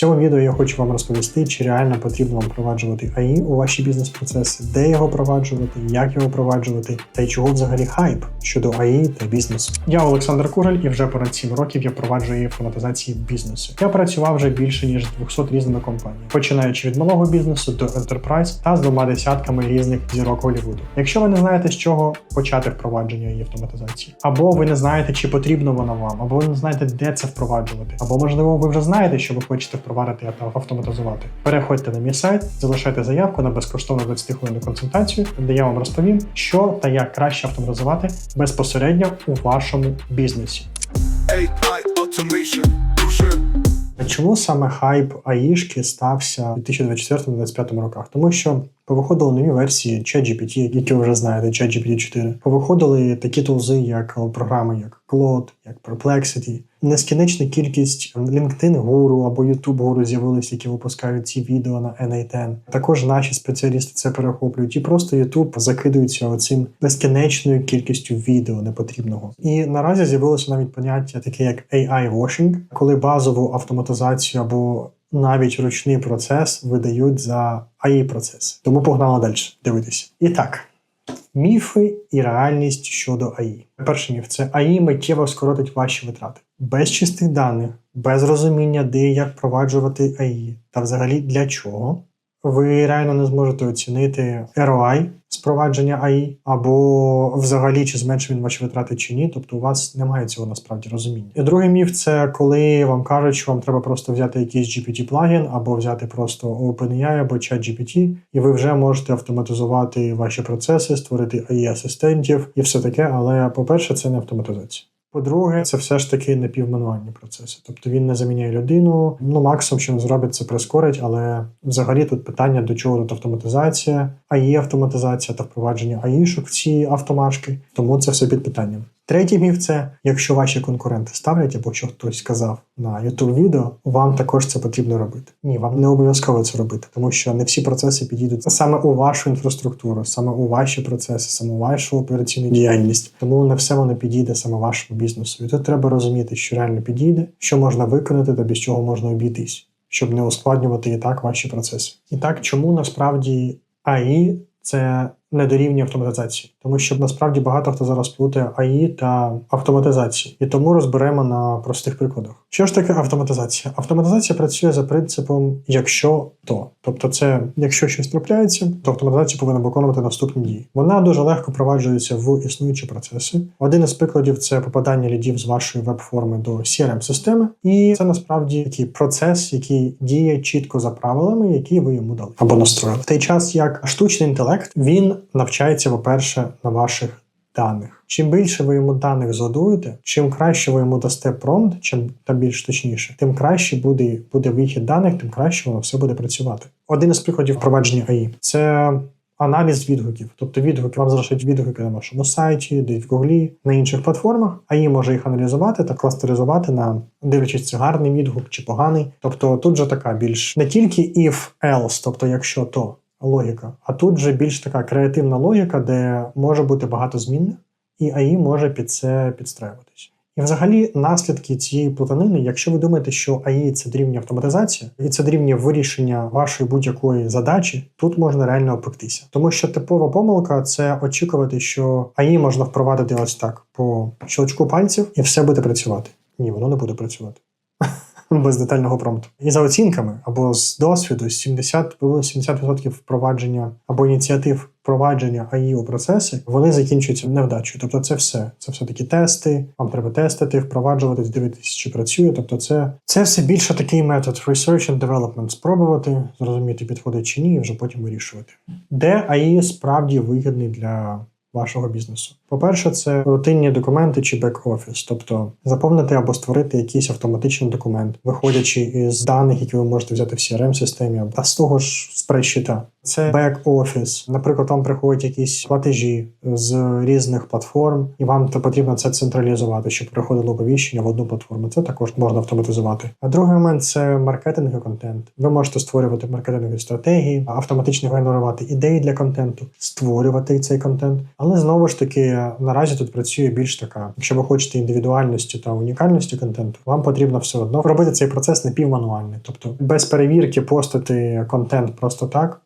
Цьому відео я хочу вам розповісти, чи реально потрібно вам впроваджувати АІ у ваші бізнес-процеси, де його впроваджувати, як його впроваджувати, та й чого взагалі хайп щодо АІ та бізнесу. Я Олександр Кужель, і вже понад 7 років я впроваджую автоматизації бізнесу. Я працював вже більше ніж з 200 різними компаніями, починаючи від малого бізнесу до Enterprise та з двома десятками різних зірок Голлівуду. Якщо ви не знаєте, з чого почати впровадження і автоматизації, або ви не знаєте, чи потрібно вона вам, або ви не знаєте, де це впроваджувати, або можливо ви вже знаєте, що ви хочете впровадити та автоматизувати. Переходьте на мій сайт, залишайте заявку на безкоштовну 20 хвилинну консультацію, де я вам розповім, що та як краще автоматизувати безпосередньо у вашому бізнесі. Push Чому саме хайп АІшки стався у 2024-2025 роках? Тому що повиходили нові версії ChatGPT, які ви вже знаєте, ChatGPT 4. Повиходили такі тулзи, як програми, як Claude, як Perplexity. Нескінченна кількість LinkedIn гуру або YouTube гуру з'явилися, які випускають ці відео на NA10. Також наші спеціалісти це перехоплюють, і просто YouTube закидується оцим безкінечною кількістю відео непотрібного. І наразі з'явилося навіть поняття таке як AI washing, коли базову автоматизацію або навіть ручний процес видають за AI процес. Тому погнали далі дивитися. І так. Міфи і реальність щодо АІ. Перший міф це АІ миттєво скоротить ваші витрати. Без чистих даних, без розуміння, де і як впроваджувати АІ, та взагалі для чого, ви реально не зможете оцінити ROI з впровадження АІ, або взагалі чи зменшив він ваші витрати чи ні. Тобто у вас немає цього насправді розуміння. І другий міф це коли вам кажуть, що вам треба просто взяти якийсь GPT-плагін, або взяти просто OpenAI або ChatGPT, і ви вже можете автоматизувати ваші процеси, створити AI-асистентів і все таке. Але, по-перше, це не автоматизація. По-друге, це все ж таки напівмануальні процеси. Тобто він не заміняє людину. Ну, максимум, що він зробить, це прискорить, але взагалі тут питання до чого тут автоматизація, АІ автоматизація та впровадження АІшок в ці автомашки. Тому це все під питанням. Третій міф це якщо ваші конкуренти ставлять, або що хтось сказав на youtube відео, вам також це потрібно робити. Ні, вам не обов'язково це робити, тому що не всі процеси підійдуть саме у вашу інфраструктуру, саме у ваші процеси, саме у вашу операційну діяльність. Тому не все воно підійде саме вашому бізнесу. І тут треба розуміти, що реально підійде, що можна виконати та без чого можна обійтись, щоб не ускладнювати і так ваші процеси. І так, чому насправді АІ це не дорівнює автоматизації, тому що насправді багато хто зараз плутає АІ та автоматизацію, і тому розберемо на простих прикладах. Що ж таке автоматизація? Автоматизація працює за принципом якщо то, тобто, це якщо щось трапляється, то автоматизація повинна виконувати наступні дії. Вона дуже легко впроваджується в існуючі процеси. Один із прикладів це попадання лідів з вашої веб-форми до crm системи і це насправді такий процес, який діє чітко за правилами, які ви йому дали або настроїли. В той час як штучний інтелект він навчається, по-перше, на ваших даних. Чим більше ви йому даних задуєте, чим краще ви йому дасте промпт, чим та більш точніше, тим краще буде буде вихід даних, тим краще воно все буде працювати. Один із прикладів впровадження АІ це. Аналіз відгуків, тобто відгуки вам залишать відгуки на вашому сайті, десь в Гуглі, на інших платформах, АІ може їх аналізувати та кластеризувати на дивлячись, це гарний відгук чи поганий. Тобто тут же така більш не тільки if else, тобто якщо то, логіка. А тут же більш така креативна логіка, де може бути багато змінних, і АІ може під це підстраюватись. І взагалі наслідки цієї плутанини, якщо ви думаєте, що АІ це дорівнює автоматизація, і це дорівнює вирішення вашої будь-якої задачі, тут можна реально опектися. Тому що типова помилка це очікувати, що АІ можна впровадити ось так по щелчку пальців, і все буде працювати. Ні, воно не буде працювати без детального промпту. І за оцінками або з досвіду 70 70% впровадження або ініціатив впровадження АІ у процеси вони закінчуються невдачею. Тобто, це все. Це все такі тести. Вам треба тестити, впроваджувати, дивитися, чи працює. Тобто, це це все більше такий метод research and development. Спробувати зрозуміти, підходить чи ні, і вже потім вирішувати. Де АІ справді вигідний для вашого бізнесу. По-перше, це рутинні документи чи бек-офіс, тобто заповнити або створити якийсь автоматичний документ, виходячи із даних, які ви можете взяти в crm системі або з того ж спредшіта. Це бек-офіс. Наприклад, вам приходять якісь платежі з різних платформ, і вам то потрібно це централізувати, щоб приходило оповіщення в одну платформу. Це також можна автоматизувати. А другий момент це маркетинг і контент. Ви можете створювати маркетингові стратегії, автоматично генерувати ідеї для контенту, створювати цей контент. Але знову ж таки, наразі тут працює більш така. Якщо ви хочете індивідуальності та унікальності контенту, вам потрібно все одно робити цей процес напівмануальний, тобто без перевірки постити контент просто так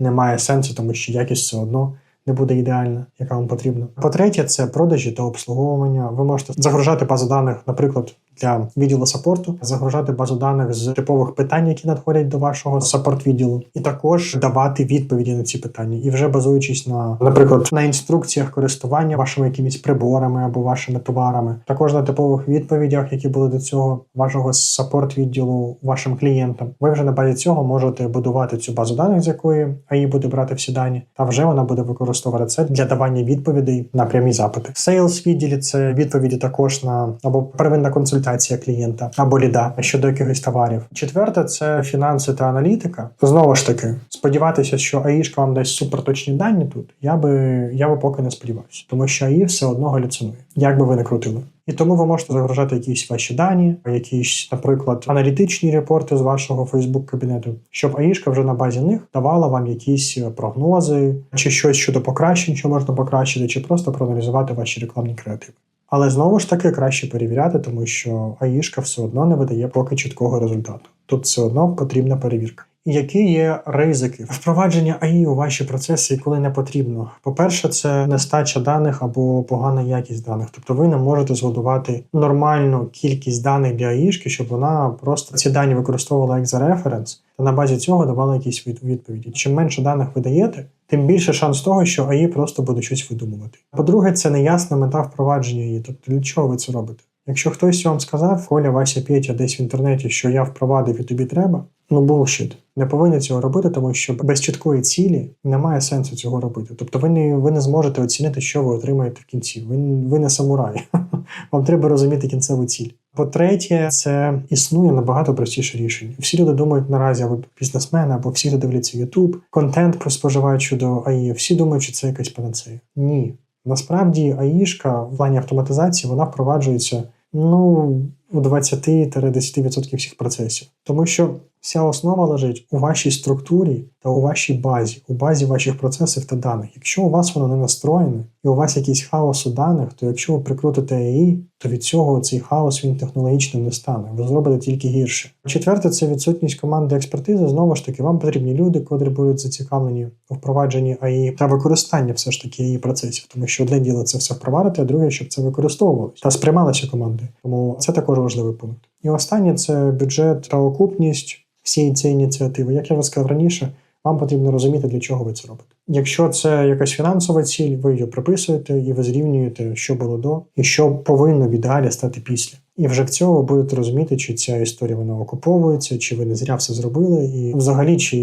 немає сенсу, тому що якість все одно не буде ідеальна, яка вам потрібна. По-третє, це продажі та обслуговування. Ви можете загружати базу даних, наприклад, для відділу саппорту, загружати базу даних з типових питань, які надходять до вашого саппорт відділу, і також давати відповіді на ці питання. І вже базуючись на, наприклад, на інструкціях користування вашими якимись приборами або вашими товарами, також на типових відповідях, які були до цього вашого саппорт відділу вашим клієнтам. Ви вже на базі цього можете будувати цю базу даних, з якої АІ буде брати всі дані, та вже вона буде використовувати це для давання відповідей на прямі запити. Sales відділі це відповіді також на або первинна консультація клієнта або ліда щодо якихось товарів. Четверте це фінанси та аналітика. Знову ж таки, сподіватися, що АІшка вам дасть суперточні дані тут. Я би я би поки не сподівався, тому що АІ все одно галюцинує, як би ви не крутили. І тому ви можете загружати якісь ваші дані, якісь, наприклад, аналітичні репорти з вашого Facebook кабінету, щоб АІшка вже на базі них давала вам якісь прогнози, чи щось щодо покращень, що можна покращити, чи просто проаналізувати ваші рекламні креативи. Але знову ж таки краще перевіряти, тому що АІшка все одно не видає поки чіткого результату. Тут все одно потрібна перевірка. Які є ризики впровадження АІ у ваші процеси, коли не потрібно? По-перше, це нестача даних або погана якість даних. Тобто ви не можете згодувати нормальну кількість даних для АІшки, щоб вона просто ці дані використовувала як за референс, та на базі цього давала якісь від- відповіді. Чим менше даних ви даєте, тим більше шанс того, що АІ просто буде щось видумувати. По-друге, це неясна мета впровадження АІ. Тобто для чого ви це робите? Якщо хтось вам сказав, Коля, Вася Петя десь в інтернеті, що я впровадив і тобі треба, ну bullshit. Не повинні цього робити, тому що без чіткої цілі немає сенсу цього робити. Тобто ви не, ви не зможете оцінити, що ви отримаєте в кінці. Ви, ви не самурай. Вам треба розуміти кінцеву ціль. По-третє, це існує набагато простіше рішення. Всі люди думають наразі, або бізнесмени, або всі, люди дивляться YouTube, контент про споживачу до АІ. Всі думають, що це якась панацея. Ні. Насправді АІшка в плані автоматизації вона впроваджується ну у 20-10% всіх процесів, тому що вся основа лежить у вашій структурі та у вашій базі, у базі ваших процесів та даних. Якщо у вас воно не настроєне і у вас якийсь хаос у даних, то якщо ви прикрутите AI, то від цього цей хаос він технологічним не стане. Ви зробите тільки гірше. Четверте, це відсутність команди експертизи. Знову ж таки, вам потрібні люди, котрі будуть зацікавлені у впровадженні AI та використанні все ж таки AI процесів, тому що одне діло це все впровадити, а друге, щоб це використовувалося та сприймалося командою. Тому це також важливий пункт. І останнє це бюджет та окупність всієї цієї ініціативи. Як я вже сказав раніше, вам потрібно розуміти, для чого ви це робите. Якщо це якась фінансова ціль, ви її приписуєте і ви зрівнюєте, що було до, і що повинно в ідеалі стати після. І вже в цього будете розуміти, чи ця історія вона окуповується, чи ви не зря все зробили, і взагалі чи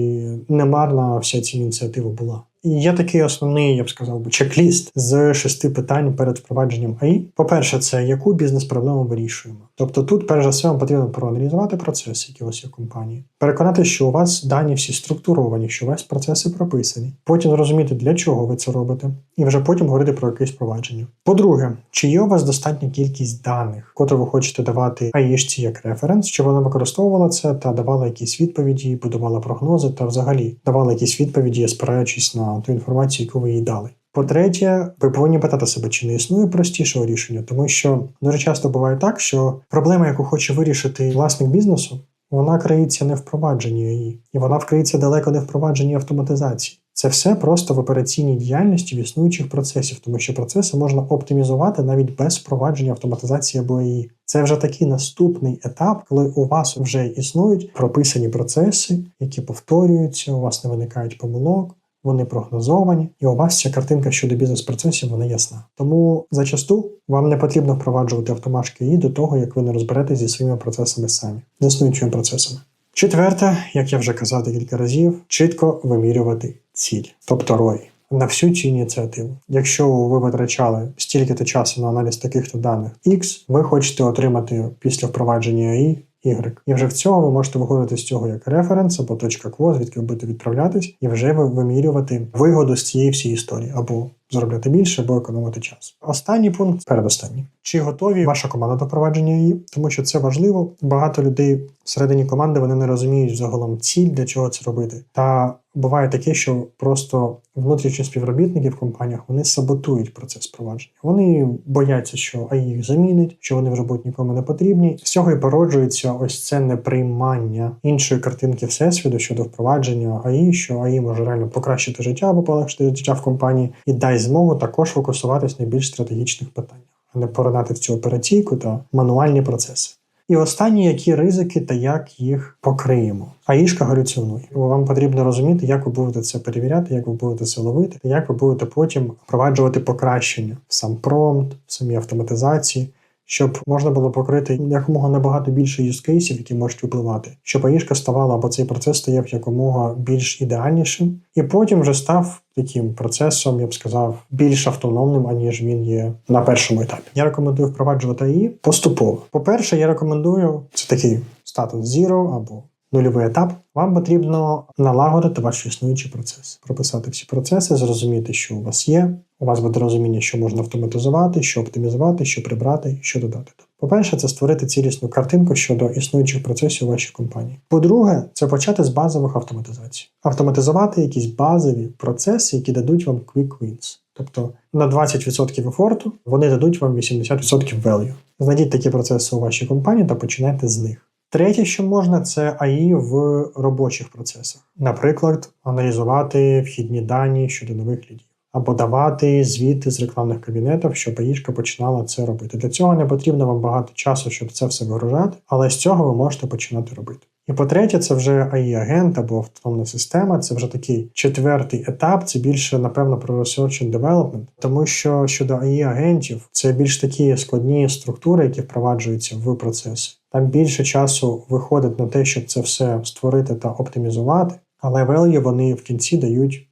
не марна вся ця ініціатива була. Є такий основний, я б сказав чек-ліст з шести питань перед впровадженням АІ. По-перше, це яку бізнес-проблему вирішуємо. Тобто тут, перш за все, вам потрібно проаналізувати процеси, які у вас є в компанії, переконати, що у вас дані всі структуровані, що у вас процеси прописані. Потім зрозуміти, для чого ви це робите, і вже потім говорити про якесь впровадження. По-друге, чи є у вас достатня кількість даних, котрі ви хочете давати АІшці як референс, щоб вона використовувала це та давала якісь відповіді, будувала прогнози та взагалі давала якісь відповіді, спираючись на ту інформацію, яку ви їй дали. По-третє, ви повинні питати себе, чи не існує простішого рішення, тому що дуже часто буває так, що проблема, яку хоче вирішити власник бізнесу, вона криється не в впровадженні її, і вона вкриється далеко не в впровадженні автоматизації. Це все просто в операційній діяльності в існуючих процесів, тому що процеси можна оптимізувати навіть без впровадження автоматизації або її. Це вже такий наступний етап, коли у вас вже існують прописані процеси, які повторюються, у вас не виникають помилок. Вони прогнозовані, і у вас ця картинка щодо бізнес-процесів вона ясна. Тому зачасту вам не потрібно впроваджувати автомашки і до того, як ви не розберетесь зі своїми процесами самі, з існуючими процесами. Четверте, як я вже казав декілька разів, чітко вимірювати ціль, тобто ROI, на всю цю ініціативу. Якщо ви витрачали стільки-то часу на аналіз таких-то даних X, ви хочете отримати після впровадження AI Y. І вже в цього ви можете виходити з цього як референс або точка кво, звідки ви будете відправлятись, і вже ви вимірювати вигоду з цієї всієї історії або заробляти більше, або економити час. Останній пункт передостанній. Чи готові ваша команда до провадження її? Тому що це важливо. Багато людей всередині команди вони не розуміють загалом ціль, для чого це робити. Та буває таке, що просто внутрішні співробітники в компаніях вони саботують процес провадження. Вони бояться, що АІ їх замінить, що вони вже будуть нікому не потрібні. З цього і породжується ось це неприймання іншої картинки всесвіту щодо впровадження АІ, що АІ може реально покращити життя або полегшити життя в компанії, і дай змогу також фокусуватись на більш стратегічних питаннях, а не поринати в цю операційку та мануальні процеси. І останні, які ризики та як їх покриємо. А ішка галюціонує Вам потрібно розуміти, як ви будете це перевіряти, як ви будете це ловити, як ви будете потім впроваджувати покращення в сам промпт, в самій автоматизації, щоб можна було покрити якомога набагато більше юзкейсів, які можуть впливати, щоб АІшка ставала або цей процес стояв якомога більш ідеальнішим, і потім вже став таким процесом, я б сказав, більш автономним, аніж він є на першому етапі. Я рекомендую впроваджувати АІ поступово. По-перше, я рекомендую це такий статус Zero або нульовий етап. Вам потрібно налагодити ваш існуючий процес, прописати всі процеси, зрозуміти, що у вас є. У вас буде розуміння, що можна автоматизувати, що оптимізувати, що прибрати, що додати. По-перше, це створити цілісну картинку щодо існуючих процесів у вашій компанії. По-друге, це почати з базових автоматизацій. Автоматизувати якісь базові процеси, які дадуть вам quick wins. Тобто на 20% ефорту вони дадуть вам 80% value. Знайдіть такі процеси у вашій компанії та починайте з них. Третє, що можна, це АІ в робочих процесах. Наприклад, аналізувати вхідні дані щодо нових лідів. Або давати звіти з рекламних кабінетів, щоб АІшка починала це робити. Для цього не потрібно вам багато часу, щоб це все вигружати, але з цього ви можете починати робити. І по-третє, це вже AI-агент або автономна система. Це вже такий четвертий етап. Це більше, напевно, про research and development. Тому що щодо AI-агентів, це більш такі складні структури, які впроваджуються в процеси. Там більше часу виходить на те, щоб це все створити та оптимізувати, але value вони в кінці дають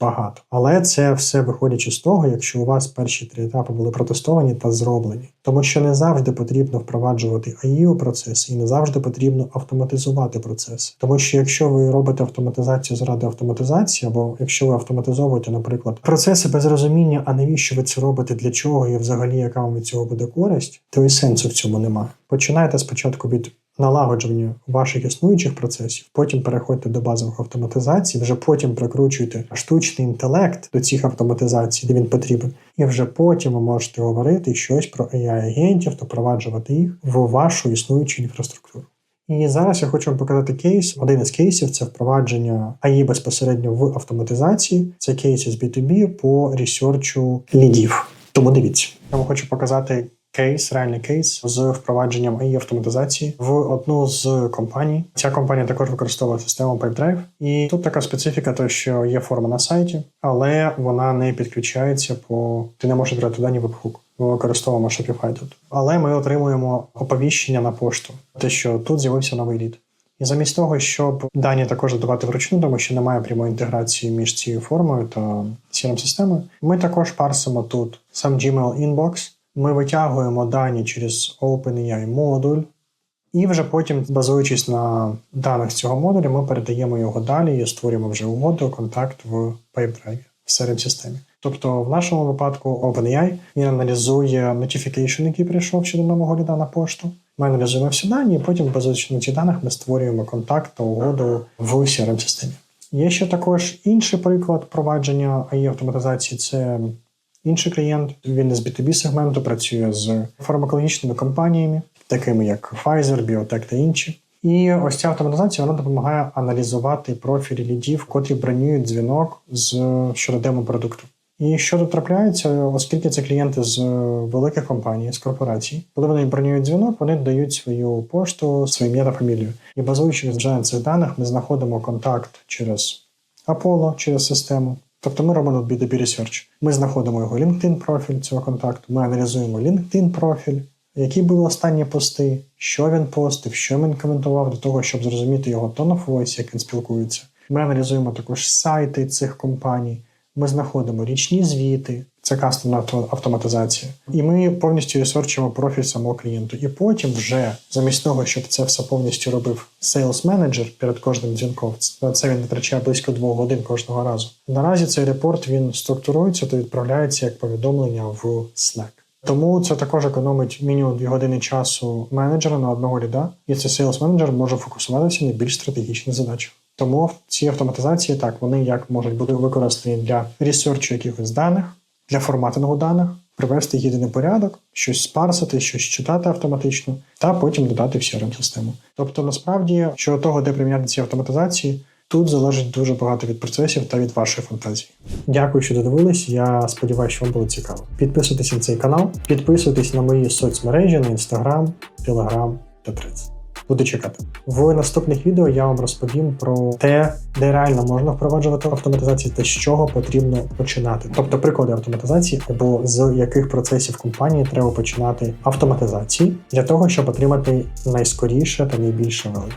багато. Але це все виходячи з того, якщо у вас перші три етапи були протестовані та зроблені. Тому що не завжди потрібно впроваджувати АІ у процеси, і не завжди потрібно автоматизувати процеси. Тому що якщо ви робите автоматизацію заради автоматизації, або якщо ви автоматизовуєте, наприклад, процеси без розуміння, а навіщо ви це робите, для чого і взагалі яка вам від цього буде користь, то і сенсу в цьому немає. Починайте спочатку від налагодження ваших існуючих процесів, потім переходьте до базових автоматизацій, вже потім прикручуйте штучний інтелект до цих автоматизацій, де він потрібен, і вже потім ви можете говорити щось про AI-агентів впроваджувати їх в вашу існуючу інфраструктуру. І зараз я хочу вам показати кейс. Один із кейсів це впровадження AI безпосередньо в автоматизації. Це кейс із B2B по ресерчу лідів. Тому дивіться, я вам хочу показати кейс, реальний кейс з впровадженням AI автоматизації в одну з компаній. Ця компанія також використовує систему PipeDrive. І тут така специфіка, то що є форма на сайті, але вона не підключається по ти не можеш брати дані вебхук. Ми використовуємо Shopify тут. Але ми отримуємо оповіщення на пошту, те, що тут з'явився новий лід. І замість того, щоб дані також додавати вручну, тому що немає прямої інтеграції між цією формою та crm системою ми також парсимо тут сам Gmail Inbox. Ми витягуємо дані через OpenAI модуль, і вже потім, базуючись на даних цього модуля, ми передаємо його далі і створюємо вже угоду, контакт в PipeDrive в crm системі Тобто, в нашому випадку OpenAI він аналізує notification, який прийшов щодо нового ліда на пошту. Ми аналізуємо всі дані, і потім, базуючись на цих даних, ми створюємо контакт та угоду в crm системі Є ще також інший приклад провадження AI автоматизації. Це інший клієнт. Він з B2B сегменту працює з фармакологічними компаніями, такими як Pfizer, Biotech та інші. І ось ця автоматизація вона допомагає аналізувати профілі лідів, котрі бронюють дзвінок з щодо демо-продукту. І що тут трапляється, оскільки це клієнти з великих компаній, з корпорацій, коли вони бронюють дзвінок, вони дають свою пошту, своє ім'я та фамілію. І базуючись вже на цих даних, ми знаходимо контакт через Apollo, через систему. Тобто ми робимо B2B Research. Ми знаходимо його LinkedIn профіль цього контакту, ми аналізуємо LinkedIn профіль, які були останні пости, що він постив, що він коментував для того, щоб зрозуміти його tone of voice, як він спілкується. Ми аналізуємо також сайти цих компаній. Ми знаходимо річні звіти, це кастомна авто- автоматизація, і ми повністю ресерчимо профіль самого клієнту. І потім, вже замість того, щоб це все повністю робив сейлс менеджер перед кожним дзвінком, це- він витрачає близько двох годин кожного разу. Наразі цей репорт він структурується та відправляється як повідомлення в Slack. Тому це також економить мінімум 2 години часу менеджера на одного ліда, і цей сейлс менеджер може фокусуватися на більш стратегічних задачах. Тому ці автоматизації так вони як можуть бути використані для ресерчу якихось даних, для форматингу даних, привести єдиний порядок, щось спарсити, щось читати автоматично, та потім додати в crm систему. Тобто, насправді, щодо того, де приміняти ці автоматизації, тут залежить дуже багато від процесів та від вашої фантазії. Дякую, що додивились. Я сподіваюся, що вам було цікаво. Підписуйтесь на цей канал, підписуйтесь на мої соцмережі на Instagram, Telegram та Threads. Буду чекати. В наступних відео я вам розповім про те, де реально можна впроваджувати автоматизацію та з чого потрібно починати. Тобто приклади автоматизації або з яких процесів компанії треба починати автоматизації для того, щоб отримати найскоріше та найбільше value.